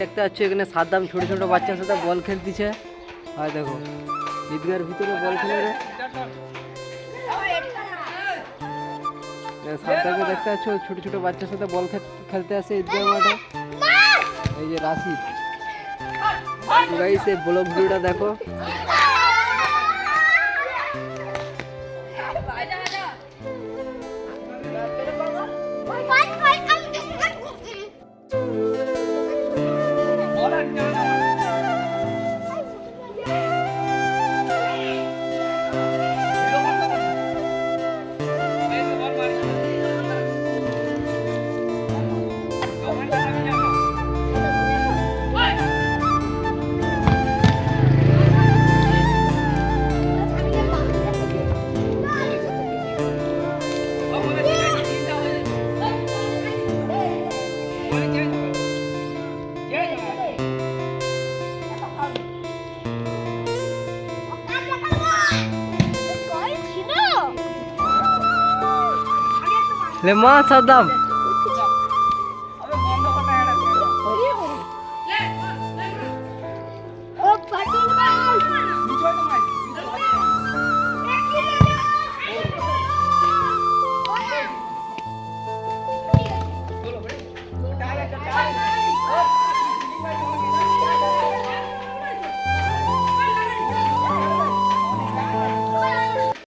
দেখতে পাচ্ছ এখানে সাদ্দাম ছোট ছোট বাচ্চার সাথে বল খেলতেছে। আর দেখো ঈদগার ভিতরে বল খেলে সাদ্দামকে দেখতে পাচ্ছ, ছোট ছোট বাচ্চার সাথে বল খেলতে আসে ঈদগার মাঠে এই যে রাশি। গাইস এই ব্লগ ভিডিওটা দেখো। Le Mans Saddam.